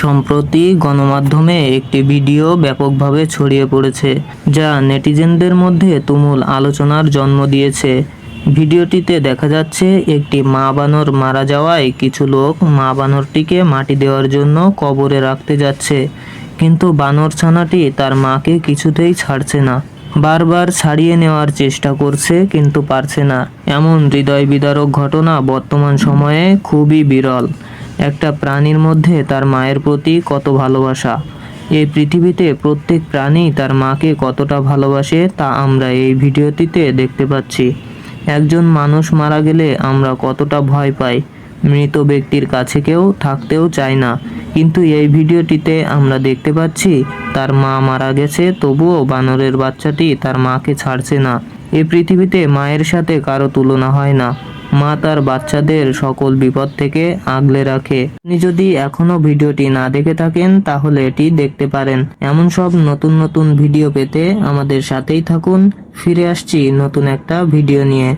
সম্প্রতি গণমাধ্যমে একটি ভিডিও ব্যাপকভাবে ছড়িয়ে পড়েছে, যা নেটিজেনদের মধ্যে তুমুল আলোচনার জন্ম দিয়েছে। ভিডিওটিতে দেখা যাচ্ছে, একটি মা বানর মারা যাওয়ায় কিছু লোক মা বানরটিকে মাটি দেওয়ার জন্য কবরে রাখতে যাচ্ছে, কিন্তু বানর ছানাটি তার মাকে কিছুতেই ছাড়ছে না। বারবার ছাড়িয়ে নেওয়ার চেষ্টা করছে, কিন্তু পারছে না। এমন হৃদয় বিদারক ঘটনা বর্তমান সময়ে খুবই বিরল। একটা প্রাণীর মধ্যে তার মায়ের প্রতি কত ভালোবাসা। এই পৃথিবীতে প্রত্যেক প্রাণী তার মাকে কতটা ভালোবাসে তা আমরা এই ভিডিওটিতে দেখতে পাচ্ছি। একজন মানুষ মারা গেলে আমরা কতটা ভয় পাই। মৃত ব্যক্তির কাছে কেউ থাকতেও চায় না। কিন্তু এই ভিডিওটিতে আমরা দেখতে পাচ্ছি, তার মা মারা গেছে, তবুও বানরের বাচ্চাটি তার মাকে ছাড়ছে না। এই পৃথিবীতে মায়ের সাথে কারও তুলনা হয় না। মা তার বাচ্চাদের সকল বিপদ থেকে আগলে রাখে। আপনি যদি এখনও ভিডিওটি না দেখে থাকেন, তাহলে এটি দেখতে পারেন। এমন সব নতুন নতুন ভিডিও পেতে আমাদের সাথেই থাকুন। ফিরে আসছি নতুন একটা ভিডিও নিয়ে।